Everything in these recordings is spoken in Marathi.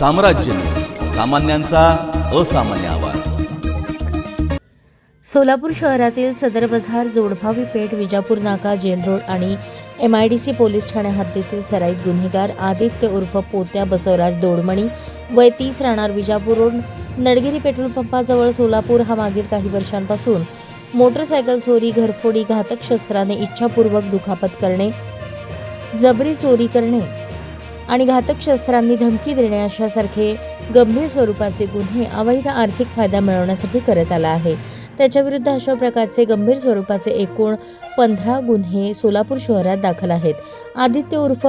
साम्राज्य. सामान्यांचा असामान्य आवाज. सोलापूर शहरातील सदर बझार जोडभावी पेठ विजापूर नाका जेल रोड आणि M I D C police Thane हद्दीतील सराईत गुन्हेगार आदित्य उर्फ पोत्या बसवराज दोडमणी वय तीस राहणार विजापूर रोड नडगिरी पेट्रोल पंपाजवळ सोलापूर हा मागील काही वर्षांपासून मोटरसायकल चोरी घरफोडी घातक शस्त्राने इच्छापूर्वक दुखापत करणे जबरी चोरी करणे आणि घातक शस्त्रांनी धमकी देणे अशासारखे गंभीर स्वरूपाचे गुन्हे अवैध आर्थिक फायदा मिळवण्यासाठी करत आला आहे. त्याच्याविरुद्ध अशा प्रकारचे गंभीर स्वरूपाचे एकूण पंधरा गुन्हे सोलापूर शहरात दाखल आहेत. आदित्य उर्फ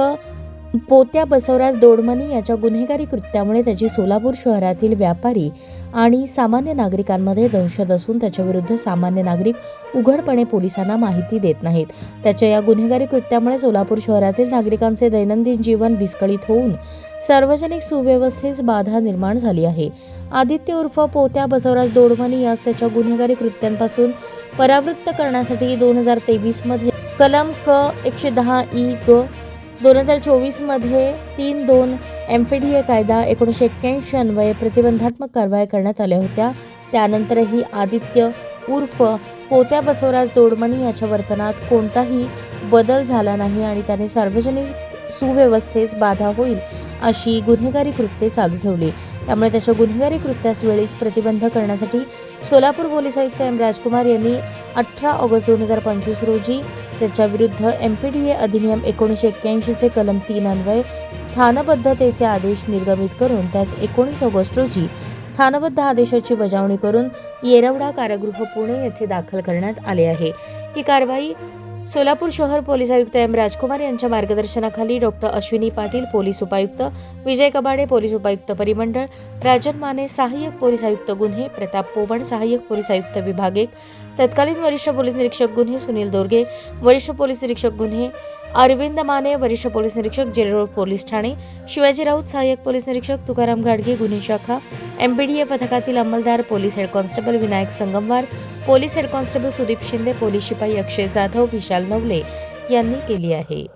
पोत्या बसवराज दोडमणी याच्या गुन्हेगारी कृत्यामुळे त्याची सोलापूर शहरातील व्यापारी आणि सामान्य नागरिकांमध्ये दहशत असून त्याच्याविरुद्ध सामान्य नागरिक उघडपणे पोलिसांना माहिती देत नाहीत. त्याच्या या गुन्हेगारी कृत्यामुळे सोलापूर शहरातील नागरिकांचे दैनंदिन जीवन विस्कळीत होऊन सार्वजनिक सुव्यवस्थेस बाधा निर्माण झाली आहे. आदित्य उर्फ पोत्या बसवराज दोडमणी यास त्याच्या गुन्हेगारी कृत्यांपासून परावृत्त करण्यासाठी दोन हजार तेवीसमध्ये कलम क एकशे दहा ई ग दोन हजार चोवीसमध्ये तीन दोन एम पी डी ए कायदा एकोणीसशे एक्क्याऐंशी अन्वये प्रतिबंधात्मक कारवाया करण्यात आल्या होत्या. त्यानंतरही आदित्य उर्फ पोत्या बसवराज दोडमणी याच्या वर्तनात कोणताही बदल झाला नाही आणि त्याने सार्वजनिक सुव्यवस्थेस बाधा होईल अशी गुन्हेगारी कृत्ये चालू ठेवली. त्यामुळे त्याच्या गुन्हेगारी कृत्यास वेळीच प्रतिबंध करण्यासाठी सोलापूर पोलीस आयुक्त एम राजकुमार यांनी अठरा ऑगस्ट दोन हजार पंचवीस रोजी त्याच्याविरुद्ध एम पी डी ए अधिनियम एकोणीसशे एक्क्याऐंशीचे कलम तीन अन्वये स्थानबद्धतेचे आदेश निर्गमित करून त्यास एकोणीस ऑगस्ट रोजी स्थानबद्ध आदेशाची बजावणी करून येरवडा कारागृह पुणे येथे दाखल करण्यात आले आहे. ही कारवाई सोलापूर शहर पोलीस आयुक्त एम राजकुमार यांच्या मार्गदर्शनाखाली डॉक्टर अश्विनी पाटील पोलीस उपायुक्त विजय कबाडे पोलीस उपायुक्त परिमंडळ राजन माने सहाय्यक पोलीस आयुक्त गुन्हे प्रताप पोवण सहाय्यक पोलीस आयुक्त विभाग एक तत्कालीन वरिष्ठ पोलीस निरीक्षक गुन्हे सुनील दोरगे वरिष्ठ पोलीस निरीक्षक गुन्हे अरविंद माने वरिष्ठ पोलीस निरीक्षक जेरोड पोलीस ठाणे शिवाजी राऊत सहाय्यक पोलीस निरीक्षक तुकाराम घाडगे गुन्हे शाखा एमबीडीए पथकातील अंमलदार police head constable Vinayak Sangamwar police head constable Sudeep Shinde police शिपाई अक्षय जाधव विशाल नवले यांनी केली आहे.